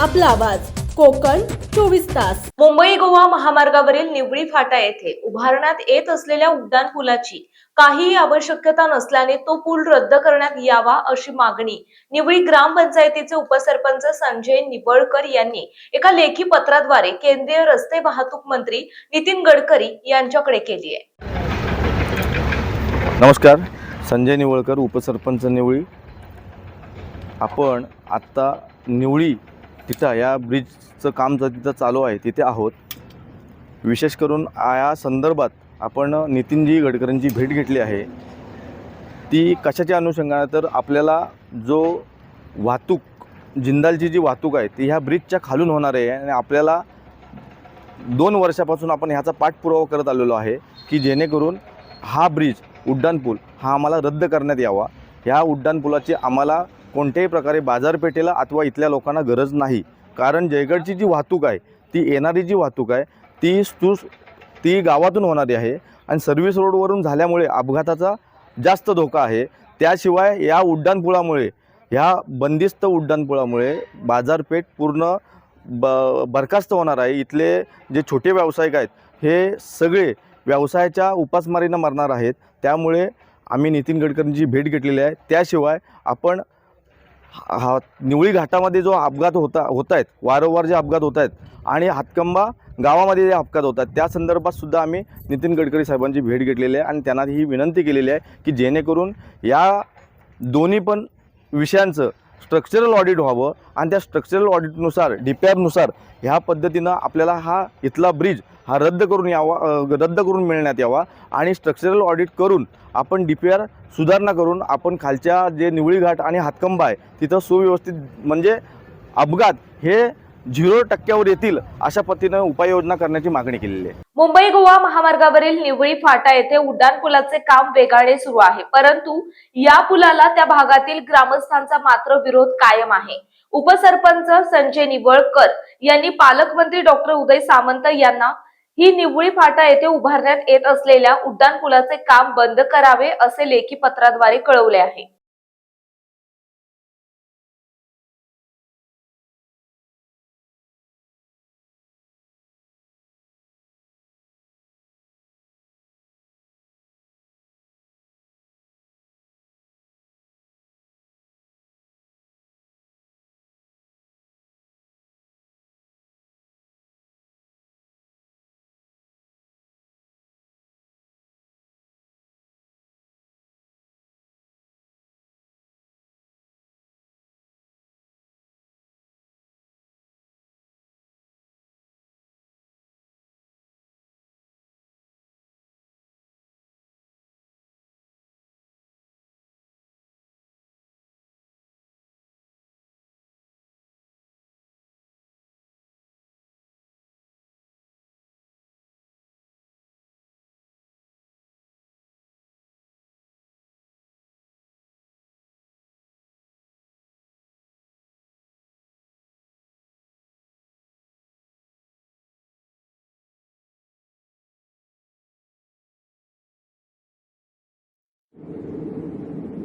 आपला आवाज. कोकण चोवीस तास. मुंबई गोवा महामार्गावरील निवळी फाटा येथे उभारण्यात येत असलेल्या उड्डाण पुलाची काहीही आवश्यकता नसल्याने तो पूल रद्द करण्यात यावा अशी मागणी निवळी ग्रामपंचायतीचे उपसरपंच संजय निबळकर यांनी एका लेखी पत्राद्वारे केंद्रीय रस्ते वाहतूक मंत्री नितीन गडकरी यांच्याकडे केली आहे. नमस्कार. संजय निवळकर उपसरपंच निवळी आपण आत्ता निवळी तिथं या ब्रिजचं काम जर तिथं चालू आहे तिथे आहोत. विशेष करून या संदर्भात आपण नितीनजी गडकरींची भेट घेतली आहे. ती कशाच्या अनुषंगाने? तर आपल्याला जो वाहतूक जिंदालची जी वाहतूक आहे ती ह्या ब्रिजच्या खालून होणार आहे आणि आपल्याला दोन वर्षापासून आपण ह्याचा पाठपुरावा करत आलेलो आहे की जेणेकरून हा ब्रिज उड्डाणपूल हा आम्हाला रद्द करण्यात यावा. ह्या उड्डाणपुलाची आम्हाला कोणत्याही प्रकारे बाजारपेठेला अथवा इथल्या लोकांना गरज नाही. कारण जयगडची जी वाहतूक आहे ती येणारी जी वाहतूक आहे ती स्तू ती गावातून होणारी आहे आणि सर्व्हिस रोडवरून झाल्यामुळे अपघाताचा जास्त धोका आहे. त्याशिवाय या उड्डाणपुलामुळे ह्या बंदिस्त उड्डाणपुलामुळे बाजारपेठ पूर्ण ब बरखास्त होणार आहे. इथले जे छोटे व्यावसायिक आहेत हे सगळे व्यवसायाच्या उपासमारीनं मरणार आहेत. त्यामुळे आम्ही नितीन गडकरींची भेट घेतलेली आहे. त्याशिवाय आपण हा हा- निवळी घाटामध्ये जो अपघात होता होत आहेत वारंवार जे अपघात होत आहेत आणि हातकंबा गावामध्ये जे अपघात होतात त्या संदर्भात सुद्धा आम्ही नितीन गडकरी साहेबांची भेट घेतलेली आहे आणि त्यांना ही विनंती केलेली आहे की जेणेकरून या दोन्ही पण विषयांचं स्ट्रक्चरल ऑडिट व्हावं आणि त्या स्ट्रक्चरल ऑडिटनुसार डी पी आरनुसार ह्या पद्धतीनं आपल्याला हा इथला ब्रिज हा रद्द करून यावा रद्द करून मिळण्यात यावा आणि स्ट्रक्चरल ऑडिट करून आपण डी पी आर सुधारणा करून आपण खालच्या जे निवळी घाट आणि हातकंबा आहे तिथं सुव्यवस्थित म्हणजे अपघात हे झिरो टक्क्यावर येतील अशा पद्धतीनं उपाययोजना करण्याची मागणी केलेली आहे. मुंबई गोवा महामार्गावरील निवळी फाटा येथे उड्डाण पुलाचे काम वेगाने सुरू आहे. परंतु या पुलाला त्या भागातील ग्रामस्थांचा मात्र विरोध कायम आहे. उपसरपंच संजय निवळकर यांनी पालकमंत्री डॉक्टर उदय सामंत यांना ही निवळी फाटा येथे उभारण्यात येत असलेल्या उड्डाण पुलाचे काम बंद करावे असे लेखी पत्राद्वारे कळवले आहे.